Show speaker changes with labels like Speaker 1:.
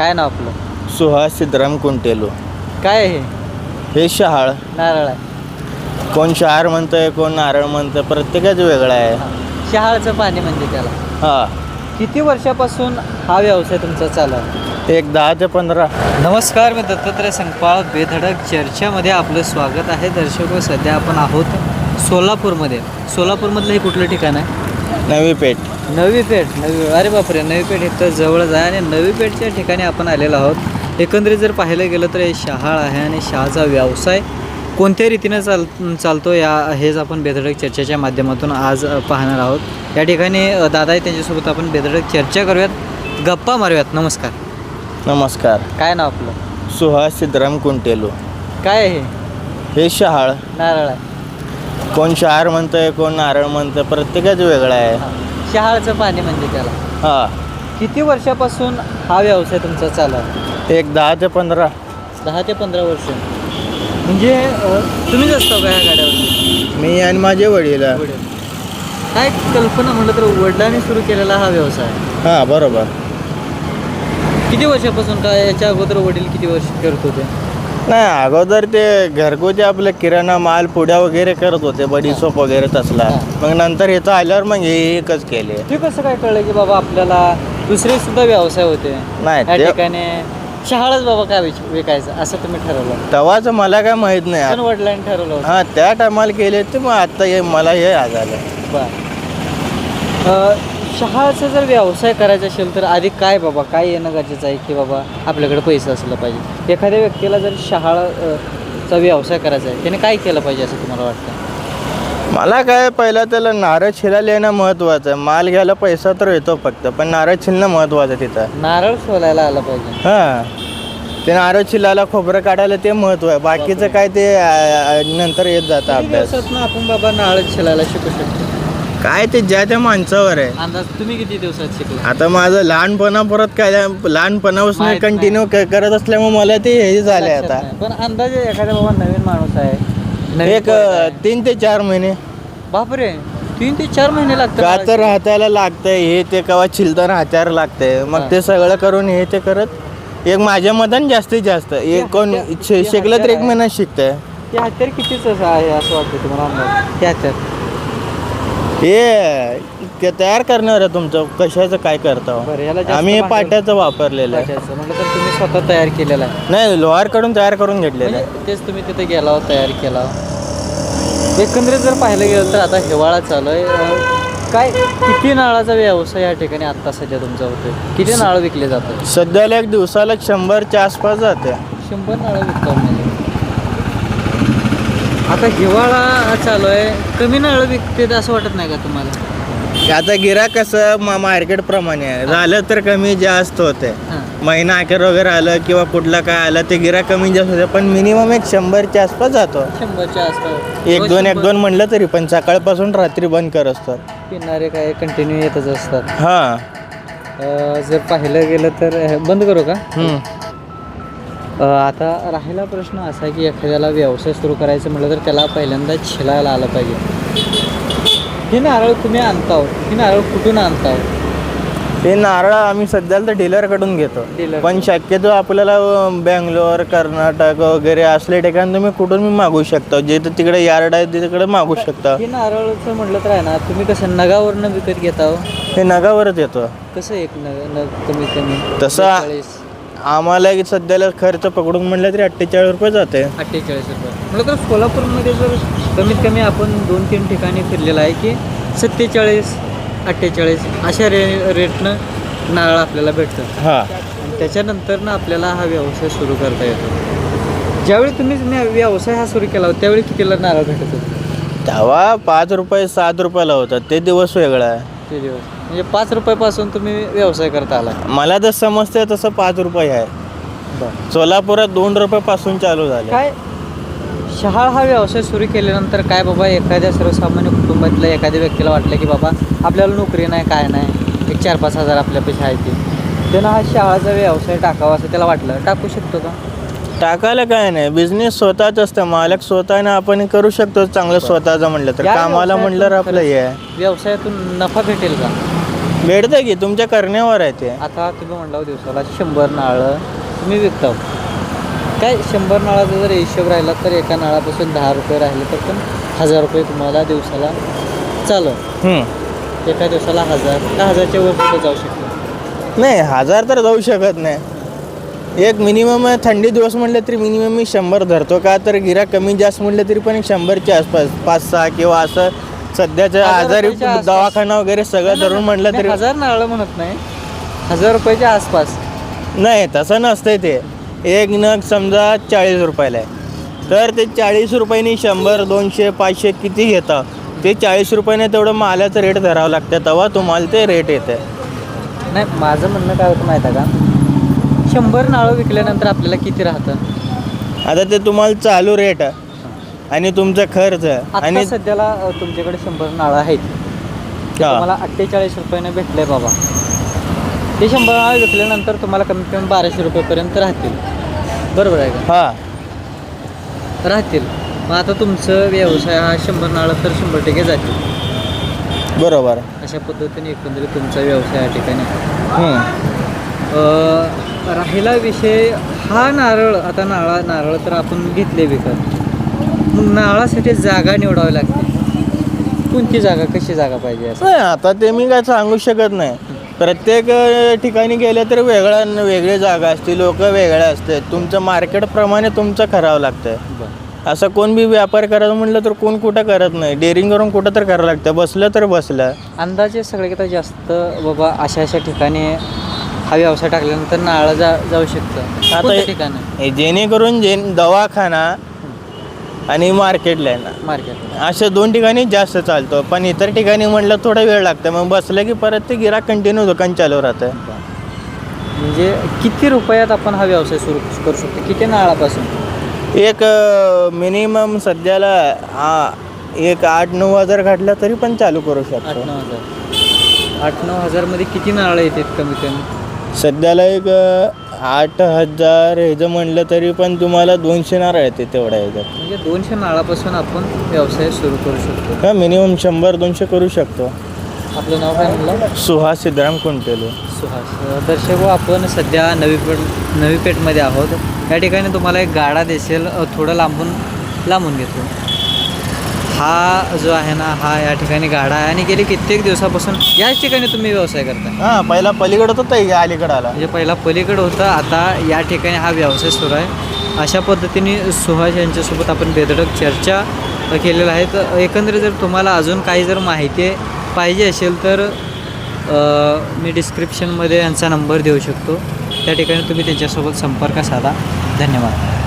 Speaker 1: काय नाव आपलं?
Speaker 2: सुहास सिद्धराम कुंटेलो.
Speaker 1: काय आहे हे?
Speaker 2: हे शहाळ.
Speaker 1: नारळ आहे.
Speaker 2: कोण शहार म्हणतंय कोण नारळ म्हणतं प्रत्येकाच वेगळा आहे.
Speaker 1: शहाळचं पाणी म्हणजे त्याला.
Speaker 2: हा.
Speaker 1: किती वर्षापासून हा व्यवसाय तुमचा चालू आहे?
Speaker 2: एक दहा ते पंधरा.
Speaker 1: नमस्कार मी दत्तात्रय संकपाळ बेधडक चर्चामध्ये आपलं स्वागत आहे. दर्शक व सध्या आपण आहोत सोलापूरमध्ये. सोलापूरमधलं हे कुठलं ठिकाण आहे?
Speaker 2: नवी पेठ.
Speaker 1: नवी पेठ नवी अरे बापरे नवी पेठ इथं जवळच आहे आणि नवी पेठच्या ठिकाणी आपण आलेलो आहोत. एकंदरीत जर पाहायला गेलं तर हे शहाळ आहे आणि शहाचा व्यवसाय कोणत्या रीतीनं चाल चालतो या हेच आपण बेधडक चर्चेच्या माध्यमातून आज पाहणार आहोत. या ठिकाणी दादा आहे त्यांच्यासोबत आपण बेधडक चर्चा करूयात. गप्पा मारूयात. नमस्कार.
Speaker 2: नमस्कार.
Speaker 1: काय नाव आपलं?
Speaker 2: सुहास सिद्धराम कुंटेलो.
Speaker 1: काय आहे हे?
Speaker 2: हे शहाळ.
Speaker 1: नारळ आहे.
Speaker 2: कोण शहार म्हणतंय कोण नारळ म्हणतं प्रत्येकाच वेगळा आहे.
Speaker 1: शहाळचं पाणी म्हणजे त्याला.
Speaker 2: हा.
Speaker 1: किती वर्षापासून हा व्यवसाय तुमचा चालू आहे?
Speaker 2: एक दहा ते पंधरा.
Speaker 1: दहा ते पंधरा वर्ष. म्हणजे अ, तुम्हीच असता का ह्या गाड्यावर
Speaker 2: मी आणि माझे वडील आहे.
Speaker 1: काय कल्पना म्हटलं तर वडिलांनी सुरू केलेला हा व्यवसाय.
Speaker 2: हा बरोबर.
Speaker 1: किती वर्षापासून काय याच्या अगोदर वडील किती वर्ष करत होते?
Speaker 2: नाही अगोदर ते घरगुती आपलं किराणा माल पुड्या वगैरे करत होते बडीसोप वगैरे तसला.
Speaker 1: हा.
Speaker 2: मग नंतर इथं आल्यावर मग हे एकच केले.
Speaker 1: ते कसं काय कळलं की बाबा आपल्याला दुसरे सुद्धा व्यवसाय होते?
Speaker 2: नाही
Speaker 1: या
Speaker 2: ते
Speaker 1: ठिकाणी शहाळच बाबा काय विच- विकायचं असं तुम्ही ठरवलं
Speaker 2: तेव्हाच मला काय माहीत
Speaker 1: पण
Speaker 2: नाही
Speaker 1: वडिलांनी ठरवलं होतं.
Speaker 2: हा त्या टायमाला केले ते मग आता हे मला हे आज आलं
Speaker 1: बर. अ, शहाळाचा जर व्यवसाय करायचा असेल तर आधी काय बाबा काय येणं गरजेचं आहे की बाबा आपल्याकडे पैसा असला पाहिजे? एखाद्या व्यक्तीला जर शहाळ अ, चा व्यवसाय करायचा आहे त्याने काय केलं पाहिजे असं तुम्हाला वाटतं?
Speaker 2: मला काय पहिला त्याला नारळ छिलायला येणं महत्वाचं आहे. माल घ्यायला पैसा तर येतो फक्त पण नारळ छिलणं महत्वाचं आहे तिथं.
Speaker 1: नारळ सोलायला आला पाहिजे.
Speaker 2: हा. ते नारळ छिलायला खोबरं काढायला ते महत्त्व आहे. बाकीचं काय ते नंतर येत जातं
Speaker 1: किती
Speaker 2: अभ्यास.
Speaker 1: दिवसातनं आपण बाबा नारळ शिलायला शिकू शकतो.
Speaker 2: काय ते ज्या त्या माणसावर आहे.
Speaker 1: अंदाज तुम्ही किती दिवसात शिकला?
Speaker 2: आता माझं लहानपणा परत काय लहानपणापासून
Speaker 1: माहीत
Speaker 2: कंटिन्यू करत असल्यामुळे मला ते हे झाले
Speaker 1: लक्षात
Speaker 2: आता
Speaker 1: नाही. पण अंदाजे एखादा बाबा नवीन माणूस आहे. नवीन
Speaker 2: एक
Speaker 1: पोरगा आहे.
Speaker 2: तीन ते चार महिने.
Speaker 1: बापरे तीन ते चार महिने
Speaker 2: का
Speaker 1: लागतात
Speaker 2: तर हाताला लागतंय हे ते कवा चिलताना हात्यावर लागतंय.
Speaker 1: हा.
Speaker 2: मग ते सगळं करून हे ते करत एक माझ्या मतान जास्तीत जास्त एक कोण शे- शिकलं तर एक. महिना शिकतंय.
Speaker 1: ते हत्यार कितीच असं आहे असं वाटतं तुम्हाला अंदाज? ते हत्यार
Speaker 2: हे ते तयार करणार आहे तुमचं. कशाचं काय करता हो?
Speaker 1: बरं, याला जास्त
Speaker 2: आम्ही हे
Speaker 1: भांडवल-
Speaker 2: पाट्याचं वापरलेलं आहे.
Speaker 1: अच्छा, म्हटलं तर तुम्ही स्वतः तयार केलेला आहे.
Speaker 2: नाही लोहारकडून तयार करून घेतलेलं आहे.
Speaker 1: म्हणजे तेच तुम्ही तिथे गेला तयार केला. एकंदरीत जर पाहिलं गेलं तर आता हिवाळा चालू आहे. अं, काय किती नाळाचा व्यवसाय या ठिकाणी आत्ता सध्या तुमचा होतोय? किती नाळ विकले जातात?
Speaker 2: सध्याला एक दिवसाला शंभरच्या आसपास जाते.
Speaker 1: शंभर नाळं विकतात म्हणजे. आता हिवाळा चालू आहे. कमी नाळं विकते असं वाटत नाही का तुम्हाला?
Speaker 2: आता गिरा कसं मा मार्केट प्रमाणे आहे. झालं तर कमी जास्त होते.
Speaker 1: हां.
Speaker 2: महिना अखेर वगैरे आलं किंवा कुठलं काय आलं ते गिरा कमी जास्त होते. पण मिनिमम एक शंभरच्या आसपास जातो.
Speaker 1: शंभरच्या आसपास.
Speaker 2: एक दोन एक दोन म्हणलं तरी पण सकाळपासून रात्री बंद कर असतो
Speaker 1: पिणारे काय कंटिन्यू येतच असतात.
Speaker 2: हां.
Speaker 1: अ, जर पाहिलं गेलं तर अ, बंद करू का?
Speaker 2: हम्म.
Speaker 1: आता राहिला प्रश्न असा आहे की एखाद्याला व्यवसाय सुरू करायचं म्हटलं तर त्याला पहिल्यांदा छिलायला आलं पाहिजे. हे नारळ तुम्ही आणताव ही नारळ कुठून आणताव?
Speaker 2: ते नारळ आम्ही सध्याला तर डीलरकडून घेतो. पण शक्यतो आपल्याला बेंगलोर कर्नाटक वगैरे असले ठिकाण तुम्ही कुठून मी मागू शकता. जे तर तिकडे यार्ड आहे तिकडे मागू शकता.
Speaker 1: हे नारळचं म्हटलं तर आहे ना तुम्ही कसं नगावरनं विकत घेताव?
Speaker 2: हे नगावरच येतो.
Speaker 1: कसं एक नग नग कमीत कमी?
Speaker 2: तसं-
Speaker 1: 40,
Speaker 2: आम्हाला एक सध्याला खर्च पकडून म्हटलं तरी अठ्ठेचाळीस रुपये जाते
Speaker 1: अठ्ठेचाळीस रुपये. म्हटलं तर सोलापूरमध्ये जर कमीत कमी आपण दोन तीन ठिकाणी फिरलेलं आहे की सत्तेचाळीस अठ्ठेचाळीस अशा रे रेटनं नारळ आपल्याला भेटतं
Speaker 2: हां.
Speaker 1: आणि त्याच्यानंतर आपल्याला हा व्यवसाय सुरू करता येतो. ज्यावेळी तुम्ही व्यवसाय हा सुरू केला होता त्यावेळी कितीला नारळ भेटत? होते
Speaker 2: तेव्हा पाच रुपये सात रुपयाला होता ते दिवस वेगळा आहे.
Speaker 1: ते दिवस. म्हणजे पाच रुपयापासून तुम्ही व्यवसाय करता आला
Speaker 2: मला जर समजते तसं पाच रुपये आहे.
Speaker 1: बरं.
Speaker 2: सोलापुरात दोन रुपयापासून चालू झालं
Speaker 1: काय? शहाळ हा व्यवसाय सुरू केल्यानंतर काय बाबा एखाद्या सर्वसामान्य कुटुंबातल्या एखाद्या व्यक्तीला वाटलं की बाबा आपल्याला नोकरी नाही काय नाही एक चार पाच हजार आपल्यापेक्षा आहे ते. त्यानं हा शहाळाचा व्यवसाय टाकावा असं त्याला वाटलं. टाकू शकतो का?
Speaker 2: टाकायला काय नाही. बिझनेस स्वतःच असतं. मालक स्वतःने आपण करू शकतो. चांगलं स्वतःचं म्हणलं तर.
Speaker 1: या
Speaker 2: कामाला
Speaker 1: व्यवसायातून
Speaker 2: म्हणलं आपलं हे आहे.
Speaker 1: व्यवसायातून नफा भेटेल का?
Speaker 2: भेटतं की तुमच्या करण्यावर आहे ते.
Speaker 1: आता तुम्ही म्हणला दिवसाला शंभर नाळं तुम्ही विकता काय शंभर नाळाचा जर हिशोब राहिला तर एका नाळापासून दहा रुपये राहिले तर पण हजार रुपये तुम्हाला दिवसाला
Speaker 2: हम्म.
Speaker 1: एका दिवसाला हजार दहा हजारच्या वर सुद्धा जाऊ शकतो?
Speaker 2: नाही हजार तर जाऊ शकत नाही. एक मिनिमम थंडी दिवस म्हटलं तरी मिनिमम मी शंभर धरतो का? तर गिरा कमी जास्त म्हटलं तरी पण एक शंभरच्या आसपास पाच सहा किंवा असं सध्याच्या
Speaker 1: हजार
Speaker 2: आजारी
Speaker 1: रुपयाच्या आसपास.
Speaker 2: दवाखाना वगैरे सगळं धरून म्हटलं तरी
Speaker 1: हजार नारळ म्हणत नाही. हजार रुपयाच्या आसपास.
Speaker 2: नाही तसं नसतंय ते. एक नग समजा चाळीस रुपयाला आहे. तर ते चाळीस रुपयानी शंभर दोनशे पाचशे किती घेतं? ते चाळीस रुपयाने तेवढं मालाचं रेट धरावं लागतं. तेव्हा तुम्हाला ते रेट येते
Speaker 1: नाही माझं म्हणणं काय होतं माहिती आहे का? शंभर नाळं विकल्यानंतर आपल्याला किती राहतं?
Speaker 2: आता ते तुम्हाला चालू रेट आणि तुमचा खर्च
Speaker 1: आता
Speaker 2: आणि
Speaker 1: सध्याला अ, तुमच्याकडे शंभर नाळं आहेत. ते
Speaker 2: हा.
Speaker 1: तुम्हाला अठ्ठेचाळीस रुपयाने भेटले बाबा. ते शंभर नाळं विकल्यानंतर तुम्हाला कमीत कमी बाराशे रुपयेपर्यंत राहतील. बरोबर आहे
Speaker 2: हा.
Speaker 1: का राहतील. मग आता तुमचं व्यवसाय हा शंभर नाळं तर शंभर टक्के जातील.
Speaker 2: बरोबर.
Speaker 1: अशा पद्धतीने एकंदरीत तुमचा व्यवसाय या ठिकाणी. आहे.
Speaker 2: हम्म.
Speaker 1: अ, राहिला विषय हा नारळ आता नाळा नारळ तर आपण घेतले विकत. मग नारळासाठी जागा निवडावी लागते. कोणती जागा कशी जागा पाहिजे असं?
Speaker 2: नाही आता ते मी काय सांगू शकत नाही. प्रत्येक ठिकाणी गेलं तर वेगळा वेगळी जागा असते लोक वेगळे असते. तुमचं मार्केटप्रमाणे तुमचं करावं लागतं असं कोण बी व्यापार करायचं म्हटलं तर कोण कुठं करत नाही. डेअरिंग करून कुठं तर करावं लागतं. बसलं तर बसलं.
Speaker 1: अंदाजे सगळ्यात जास्त बाबा अशा अशा ठिकाणी हा व्यवसाय टाकल्यानंतर नारळ जा जाऊ शकतं.
Speaker 2: आता हे-
Speaker 1: ठिकाणी?
Speaker 2: जेणेकरून जे दवाखाना आणि मार्केटला आहे ना.
Speaker 1: मार्केट
Speaker 2: अशा दोन ठिकाणी जास्त चालतो. पण इतर ठिकाणी म्हटलं थोडा वेळ लागतं. मग बसलं की परत ते गिराक कंटिन्यू दुकान चालू राहतं.
Speaker 1: म्हणजे किती रुपयात आपण हा व्यवसाय सुरू करू शकतो? किती नाळापासून?
Speaker 2: एक मिनिमम सध्याला हा एक आठ नऊ हजार घातला तरी पण चालू करू
Speaker 1: आठ
Speaker 2: शकतो
Speaker 1: नऊ हजार. आठ नऊ हजारमध्ये किती नारळ येतात कमीत कमी?
Speaker 2: सध्याला एक आठ हजार ह्याचं म्हणलं तरी पण तुम्हाला दोनशे नारळ येते तेवढ्या ह्याच्यात.
Speaker 1: म्हणजे दोनशे नाळापासून आपण व्यवसाय सुरू करू शकतो.
Speaker 2: हा मिनिमम शंभर दोनशे करू शकतो.
Speaker 1: आपलं नाव काय म्हणलं?
Speaker 2: सुहास सिद्धराम कुंटेलो.
Speaker 1: सुहास. अ, दर्शक हो, आपण सध्या नवी पेठ नवी पेठमध्ये आहोत. या ठिकाणी तुम्हाला एक गाडा दिसेल. अ, थोडं लांबून लांबून घेतो. हा जो आहे ना हा या ठिकाणी गाडा आहे आणि गेली कित्येक दिवसापासून याच ठिकाणी तुम्ही व्यवसाय करता
Speaker 2: हां पहिला पलीकडं होतं आहे अलीकडं आला.
Speaker 1: म्हणजे पहिला पलीकडं होतं आता या ठिकाणी हा व्यवसाय सुरू आहे. अशा पद्धतीने सुहास यांच्यासोबत आपण बेधडक चर्चा अ, केलेल्या आहेत अ, एकंदरीत जर तुम्हाला अजून काही जर माहिती पाहिजे असेल तर मी डिस्क्रिप्शनमध्ये यांचा नंबर देऊ शकतो. त्या ठिकाणी तुम्ही त्यांच्यासोबत संपर्क साधा. धन्यवाद.